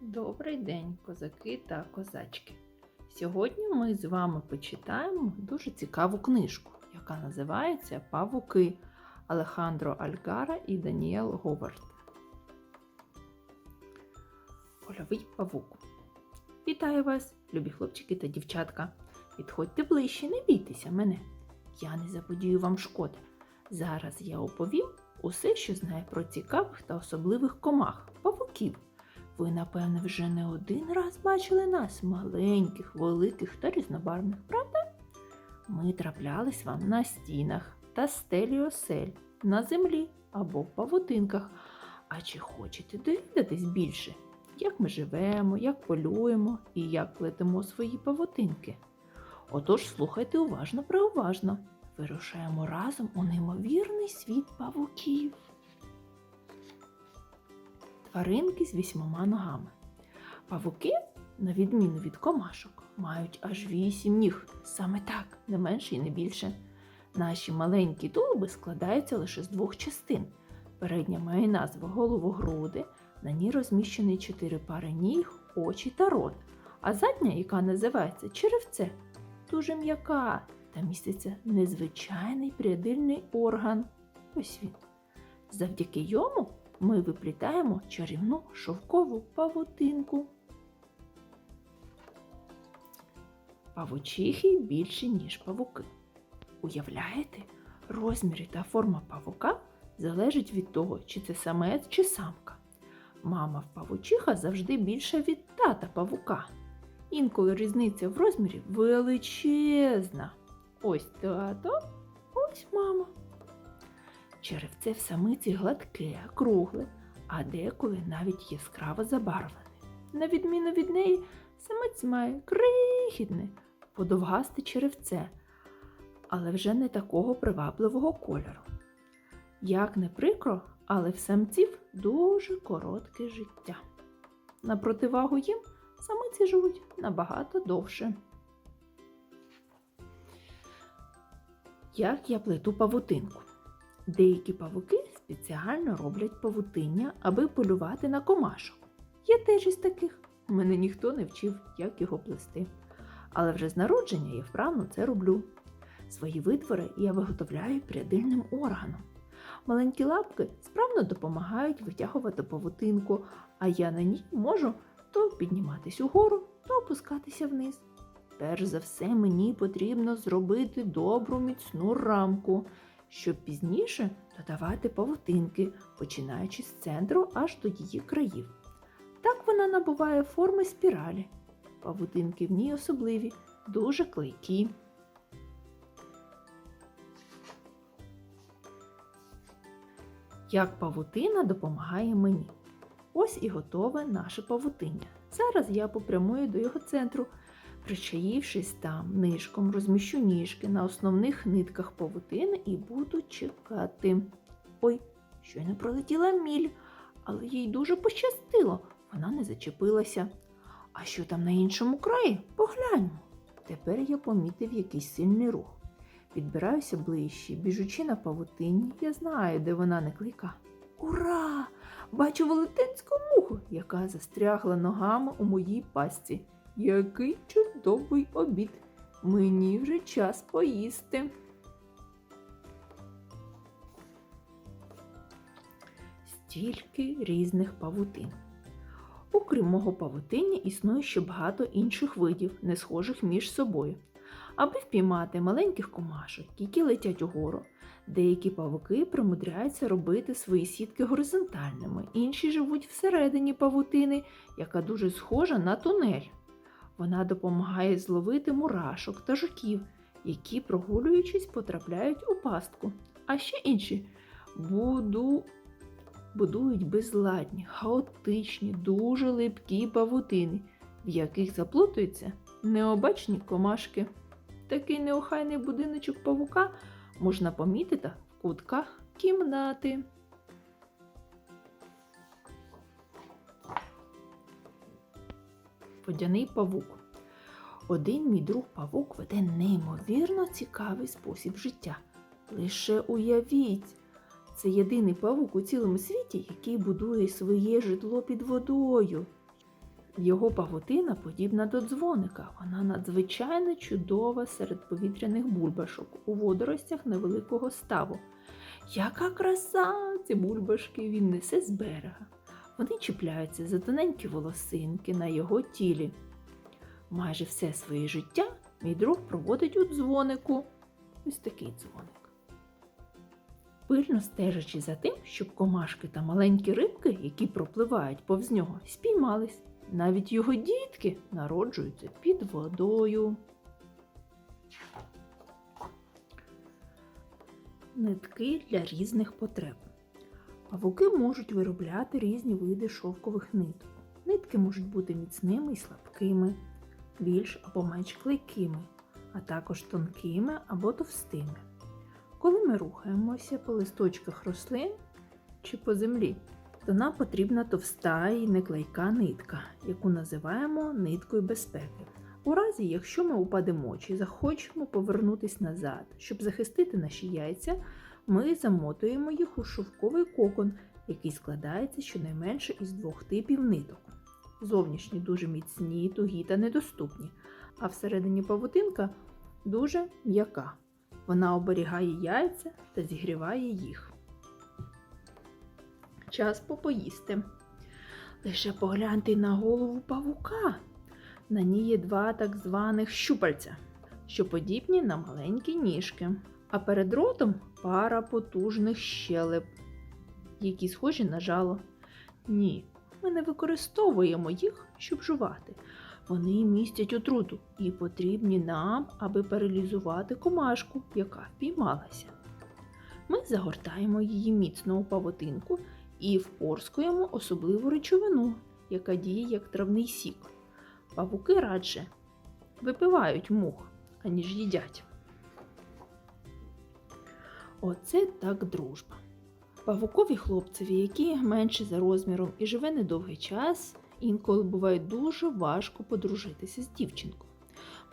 Добрий день, козаки та козачки. Сьогодні ми з вами почитаємо дуже цікаву книжку, яка називається Павуки Алехандро Альгара і Даніел Говард. Польовий павук. Вітаю вас, любі хлопчики та дівчатка. Підходьте ближче, не бійтеся мене. Я не заподію вам шкоди. Зараз я оповім усе, що знаю про цікавих та особливих комах, павуків. Ви, напевне, вже не один раз бачили нас, маленьких, великих та різнобарвних, правда? Ми траплялись вам на стінах та стелі осель, на землі або в павутинках. А чи хочете довідатись більше, як ми живемо, як полюємо і як плетемо свої павутинки? Отож, слухайте уважно преуважно. Вирушаємо разом у неймовірний світ павуків тваринки з вісьмома ногами. Павуки, на відміну від комашок, мають аж вісім ніг. Саме так, не менше і не більше. Наші маленькі тулуби складаються лише з двох частин. Передня має назву головогруди, на ній розміщені чотири пари ніг, очі та рот. А задня, яка називається черевце, дуже м'яка та міститься незвичайний прядильний орган. Ось він. Завдяки йому ми виплітаємо чарівну шовкову павутинку. Павучихи більші, ніж павуки. Уявляєте, розміри та форма павука залежить від того, чи це самець, чи самка. Мама в павучиха завжди більша від тата павука. Інколи різниця в розмірі величезна. Ось тато, ось мама. Черевце в самиці гладке, кругле, а деколи навіть яскраво забарвлене. На відміну від неї, самець має крихітне, подовгасте черевце, але вже не такого привабливого кольору. Як не прикро, але в самців дуже коротке життя. На противагу їм самиці живуть набагато довше. Як я плету павутинку? Деякі павуки спеціально роблять павутиння, аби полювати на комашок. Я теж із таких. Мене ніхто не вчив, як його плести. Але вже з народження я вправно це роблю. Свої витвори я виготовляю прядильним органом. Маленькі лапки справно допомагають витягувати павутинку, а я на ній можу то підніматись угору, то опускатися вниз. Перш за все, мені потрібно зробити добру міцну рамку, щоб пізніше додавати павутинки, починаючи з центру аж до її країв. Так вона набуває форми спіралі. Павутинки в ній особливі, дуже клейкі. Як павутина допомагає мені. Ось і готове наше павутиння. Зараз я попрямую до його центру. Причаївшись там нишком, розміщу ніжки на основних нитках павутини і буду чекати. Ой, щойно пролетіла міль, але їй дуже пощастило, вона не зачепилася. А що там на іншому краї? Погляньмо. Тепер я помітив якийсь сильний рух. Підбираюся ближче, біжучи на павутині, я знаю, де вона не клика. Ура! Бачу велетенську муху, яка застрягла ногами у моїй пастці. Який чудовий обід. Мені вже час поїсти. Стільки різних павутин. Окрім мого павутиння, існує ще багато інших видів, не схожих між собою. Аби впіймати маленьких комашок, які летять угору, деякі павуки примудряються робити свої сітки горизонтальними, інші живуть всередині павутини, яка дуже схожа на тунель. Вона допомагає зловити мурашок та жуків, які, прогулюючись, потрапляють у пастку. А ще інші буду... будують безладні, хаотичні, дуже липкі павутини, в яких заплутуються необачні комашки. Такий неохайний будиночок павука можна помітити в кутках кімнати. Водяний павук. Один мій друг павук веде неймовірно цікавий спосіб життя. Лише уявіть, Це єдиний павук у цілому світі, який будує своє житло під водою. Його павутина подібна до дзвоника. Вона надзвичайно чудова серед повітряних бульбашок у водоростях невеликого ставу. Яка краса! Ці бульбашки він несе з берега. Вони чіпляються за тоненькі волосинки на його тілі. Майже все своє життя мій друг проводить у дзвонику. Ось такий дзвоник. Пильно стежачи за тим, щоб комашки та маленькі рибки, які пропливають повз нього, спіймались. Навіть його дітки народжуються під водою. Нитки для різних потреб. Павуки можуть виробляти різні види шовкових ниток. Нитки можуть бути міцними і слабкими, більш або менш клейкими, а також тонкими або товстими. Коли ми рухаємося по листочках рослин чи по землі, то нам потрібна товста і неклейка нитка, яку називаємо ниткою безпеки. У разі, якщо ми упадемо чи захочемо повернутися назад, щоб захистити наші яйця, ми замотуємо їх у шовковий кокон, який складається щонайменше із двох типів ниток. Зовнішні дуже міцні, тугі та недоступні, а всередині павутинка дуже м'яка. Вона оберігає яйця та зігріває їх. Час попоїсти. Лише погляньте на голову павука. На ній є два так званих щупальця, що подібні на маленькі ніжки, а перед ротом пара потужних щелеп, які схожі на жало. Ні, ми не використовуємо їх, щоб жувати. Вони містять отруту і потрібні нам, аби паралізувати комашку, яка впіймалася. Ми загортаємо її міцно у павутинку і впорскуємо особливу речовину, яка діє як травний сік. Павуки радше випивають мух, аніж їдять. Оце так дружба. Павукові хлопцеві, які менше за розміром і живе недовгий час, інколи буває дуже важко подружитися з дівчинкою.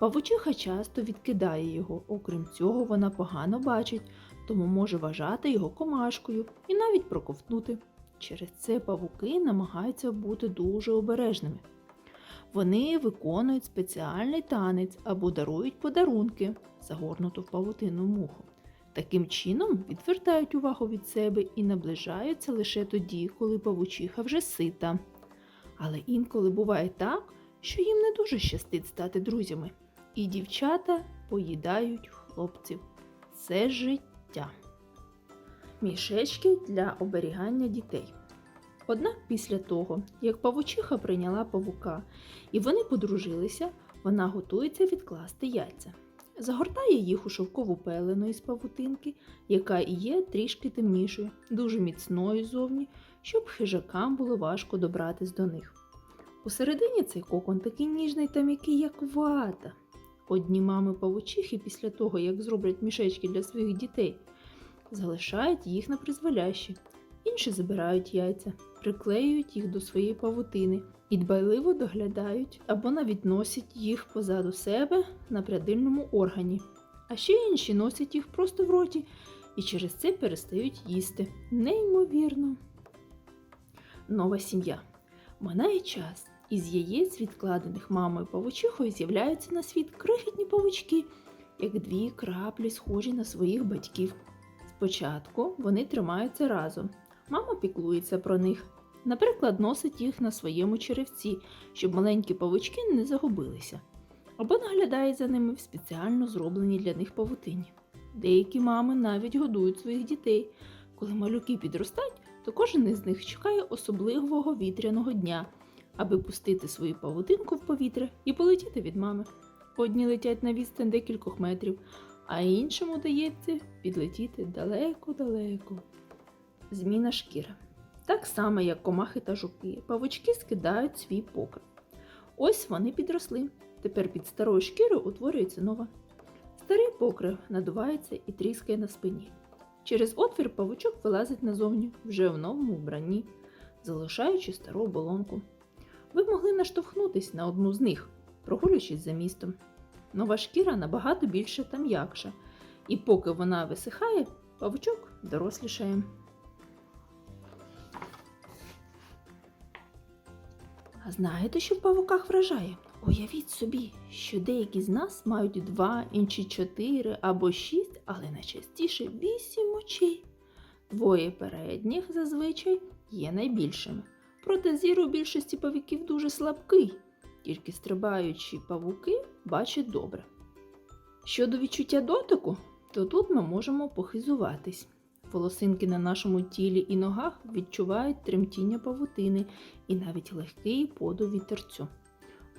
Павучиха часто відкидає його, окрім цього, вона погано бачить, тому може вважати його комашкою і навіть проковтнути. Через це павуки намагаються бути дуже обережними. Вони виконують спеціальний танець або дарують подарунки, загорнуту в павутину муху. Таким чином відвертають увагу від себе і наближаються лише тоді, коли павучиха вже сита. Але інколи буває так, що їм не дуже щастить стати друзями, і дівчата поїдають хлопців. Це життя. Мішечки для оберігання дітей. Однак після того, як павучиха прийняла павука і вони подружилися, вона готується відкласти яйця. Загортає їх у шовкову пелену із павутинки, яка і є трішки темнішою, дуже міцною зовні, щоб хижакам було важко добратись до них. Усередині цей кокон такий ніжний та м'який, як вата. Одні мами павучихи після того, як зроблять мішечки для своїх дітей, залишають їх на призволяще, інші забирають яйця, приклеюють їх до своєї павутини і дбайливо доглядають або навіть носять їх позаду себе на прядильному органі. А ще інші носять їх просто в роті і через це перестають їсти. Неймовірно. Нова сім'я. Минає час. Із яєць, відкладених мамою павучихою, з'являються на світ крихітні павучки, як дві краплі, схожі на своїх батьків. Спочатку вони тримаються разом. Мама піклується про них. Наприклад, носить їх на своєму черевці, щоб маленькі павучки не загубилися, або наглядає за ними в спеціально зробленій для них павутині. Деякі мами навіть годують своїх дітей. Коли малюки підростають, то кожен із них чекає особливого вітряного дня, аби пустити свою павутинку в повітря і полетіти від мами. Одні летять на відстань декількох метрів, а іншим удається підлетіти далеко-далеко. Зміна шкіри. Так само, як комахи та жуки, павучки скидають свій покрив. Ось вони підросли. Тепер під старою шкірою утворюється нова. Старий покрив надувається і тріскає на спині. Через отвір павучок вилазить назовні вже в новому вбранні, залишаючи стару оболонку. Ви могли наштовхнутись на одну з них, прогулюючись за містом. Нова шкіра набагато більша та м'якша, і поки вона висихає, павучок дорослішає. А знаєте, що в павуках вражає? Уявіть собі, що деякі з нас мають два, інші чотири або шість, але найчастіше вісім очей. Двоє передніх зазвичай є найбільшими. Проте зір у більшості павуків дуже слабкий, тільки стрибаючі павуки бачать добре. Щодо відчуття дотику, то тут ми можемо похизуватись. Волосинки на нашому тілі і ногах відчувають тремтіння павутини і навіть легкий подув вітерцю.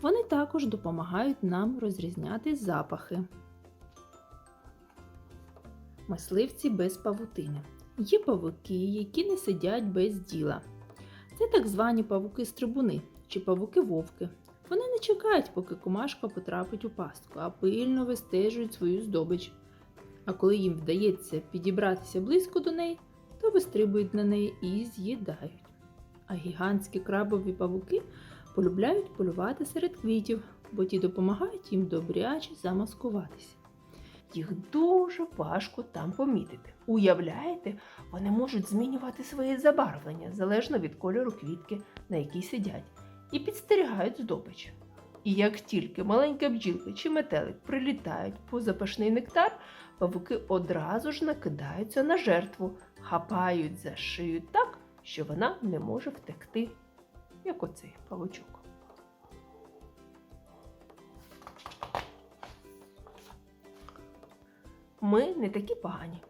Вони також допомагають нам розрізняти запахи. Мисливці без павутини. Є павуки, які не сидять без діла. Це так звані павуки-стрибуни чи павуки-вовки. Вони не чекають, поки комашка потрапить у пастку, а пильно вистежують свою здобич. А коли їм вдається підібратися близько до неї, то вистрибують на неї і з'їдають. А гігантські крабові павуки полюбляють полювати серед квітів, бо ті допомагають їм добряче замаскуватися. Їх дуже важко там помітити. Уявляєте, вони можуть змінювати своє забарвлення залежно від кольору квітки, на якій сидять, і підстерігають здобич. І як тільки маленька бджілка чи метелик прилітають по запашний нектар, павуки одразу ж накидаються на жертву, хапають за шию так, що вона не може втекти, як оцей павучок. Ми не такі погані.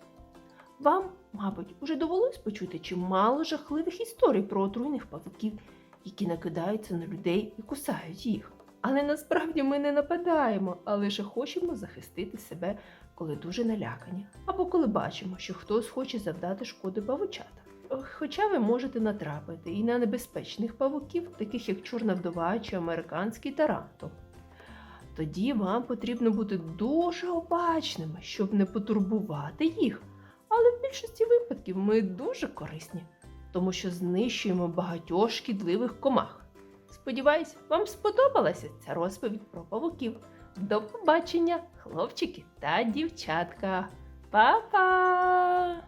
Вам, мабуть, уже довелось почути чимало жахливих історій про отруйних павуків, які накидаються на людей і кусають їх. Але насправді ми не нападаємо, а лише хочемо захистити себе, коли дуже налякані, або коли бачимо, що хтось хоче завдати шкоди павучатам. Хоча ви можете натрапити і на небезпечних павуків, таких як чорна вдова чи американський тарантул. Тоді вам потрібно бути дуже обачними, щоб не потурбувати їх. Але в більшості випадків ми дуже корисні, тому що знищуємо багатьох шкідливих комах. Сподіваюсь, вам сподобалася ця розповідь про павуків. До побачення, хлопчики та дівчатка. Па-па!